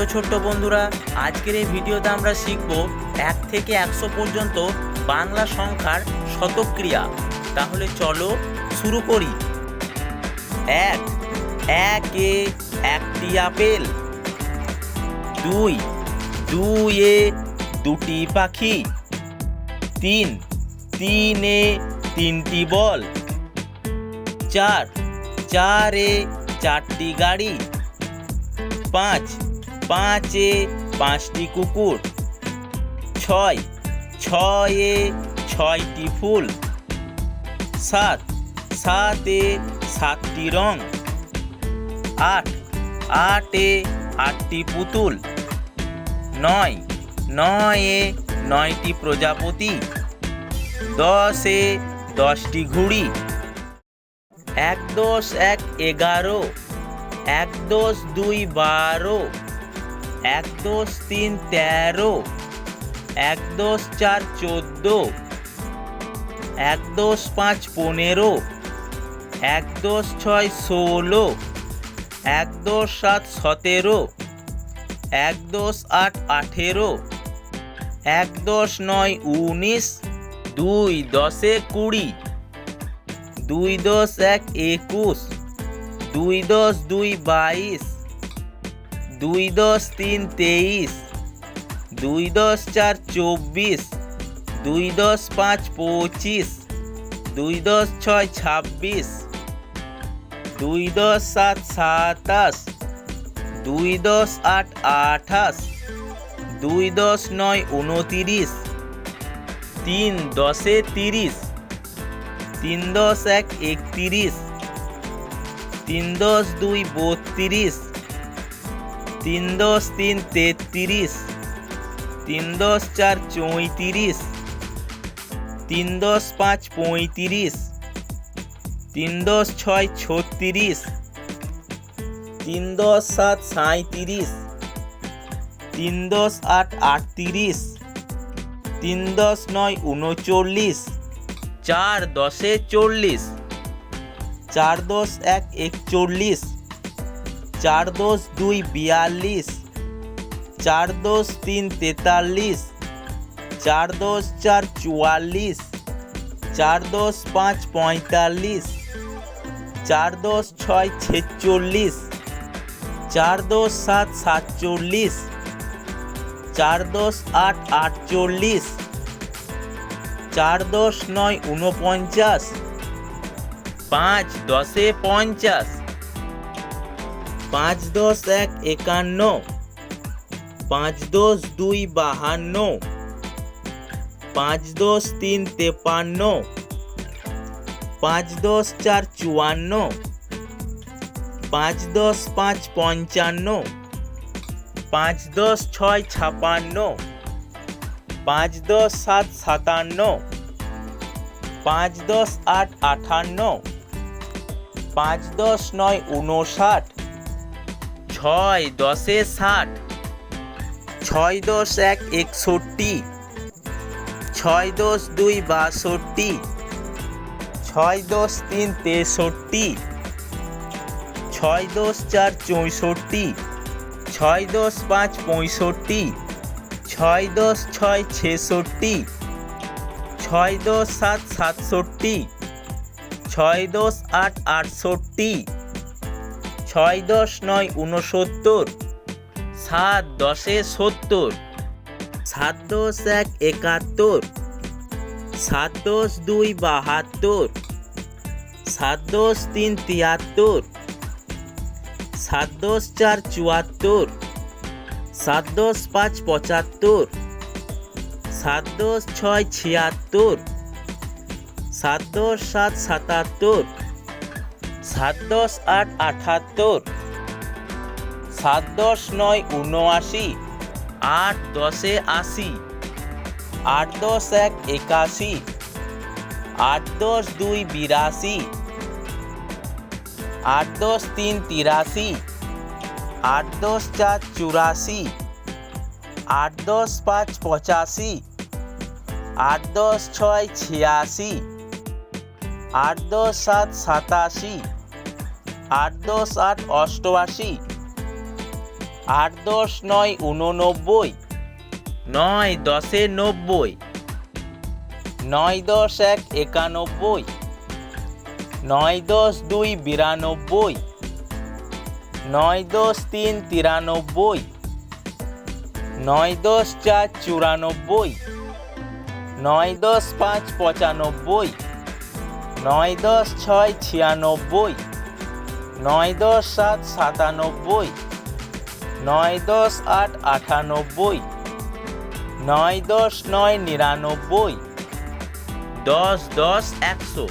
Hello ছোট্ট বন্ধুরা, আজকের এই ভিডিওতে আমরা শিখব এক থেকে একশো পর্যন্ত বাংলা সংখ্যার শতক্রিয়া। তাহলে চলো শুরু করি। এক, একে একটি আপেল। দুই, দুইয়ে দুটি পাখি। তিন, তিনে তিনটি বল। চার, চারে চারটি গাড়ি। পাঁচ পাঁচে পাঁচটি কুকুর। ছয়, ছয়ে ছয়টি ফুল। সাত, সাতে সাতটি রং। আট, আটে আটটি পুতুল। নয়, নয়ে নয়টি প্রজাপতি। দশে দশটি ঘুড়ি। এক দশ এক এগারো। এক দশ দুই বারো। এক দশ তিন তেরো, এক দশ চার চোদ্দ, এক দশ পাঁচ পনেরো, এক দশ ছয় ষোলো, এক দশ সাত সতেরো, এক দশ আট আঠেরো, এক দশ নয় উনিশ, দুই দশে কুড়ি, দুই দশ এক একুশ, দুই দশ দুই বাইশ দুই দশ তিন তেইশ, দুই দশ চার চব্বিশ, দুই দশ পাঁচ পঁচিশ, দুই দশ ছয় ছাব্বিশ, দুই দশ সাত সাতাশ, দুই দশ আট আঠাশ, দুই দশ নয় উনতিরিশ, তিন দশে তিরিশ, তিন দশ এক একতিরিশ, তিন দশ দুই বত্রিশ তিন দশ তিন তেত্রিশ, তিন দশ চার চৌত্রিশ, তিন দশ পাঁচ পঁয়ত্রিশ, তিন দশ ছয় ছত্রিশ, তিন দশ সাত সাঁত্রিশ তিন দশ আট আটত্রিশ, তিন দশ নয় উনচল্লিশ, চার দশে চল্লিশ, চার দশ এক একচল্লিশ চার দশ দুই বিয়াল্লিশ, চার দশ তিন তেতাল্লিশ, চার দশ চার চুয়াল্লিশ, চার দশ পাঁচ পঁয়তাল্লিশ, চার দশ ছয় ছেচল্লিশ, চার দশ সাত সাতচল্লিশ, চার দশ আট আটচল্লিশ, চার দশ নয় উনপঞ্চাশ পাঁচ দশে পঞ্চাশ পাঁচ দশ এক একান্ন। পাঁচ দশ দুই বাহান্ন। পাঁচ দশ তিন তেপান্ন। পাঁচ দশ চার চুয়ান্ন। পাঁচ দশ পাঁচ পঞ্চান্ন। পাঁচ দশ ছয় ছাপান্ন। পাঁচ দশ সাত সাতান্ন। পাঁচ দশ আট আটান্ন পাঁচ দশ নয় উনষাট ছয় দশে ষাট। ছয় দশ এক একষট্টি। ছয় দশ দুই বাষট্টি। ছয় দশ তিন তেষট্টি। ছয় দশ চার চৌষট্টি। ছয় দশ পাঁচ পঁয়ষট্টি। ছয় দশ ছয় ছেষট্টি। ছয় দশ সাত সাতষট্টি। ছয় দশ আট আটষট্টি। ছয় দশ নয় উনসত্তর সাত দশে সত্তর। সাত দশ এক একাত্তর। সাত দশ দুই বাহাত্তর। সাত দশ তিন তিয়াত্তর। সাত দশ চার চুয়াত্তর। সাত দশ পাঁচ পঁচাত্তর। সাত দশ ছয় ছিয়াত্তর। সাত দশ সাত সাতাত্তর। সাত দশ আট আঠাত্তর সাত দশ নয় উনআশি আট দশে আশি আট দশ এক একাশি আট দশ দুই বিরাশি আট দশ তিন তিরাশি আট দশ চার চুরাশি আট দশ পাঁচ পঁচাশি আট দশ ছয় ছিয়াশি আট দশ সাত সাতাশি আট দশ আট অষ্টআশি। আট দশ নয় উননব্বই নয় দশে নব্বই। নয় দশ এক একানব্বই। নয় দশ দুই বিরানব্বই। নয় দশ তিন তিরানব্বই। নয় দশ চার চুরানব্বই। নয় দশ পাঁচ পঁচানব্বই। নয় দশ ছয় ছিয়ানব্বই। নয় দশ সাত সাতানব্বই। নয় দশ আট আটানব্বই। নয় দশ নয় নিরানব্বই। দশ দশ একশো।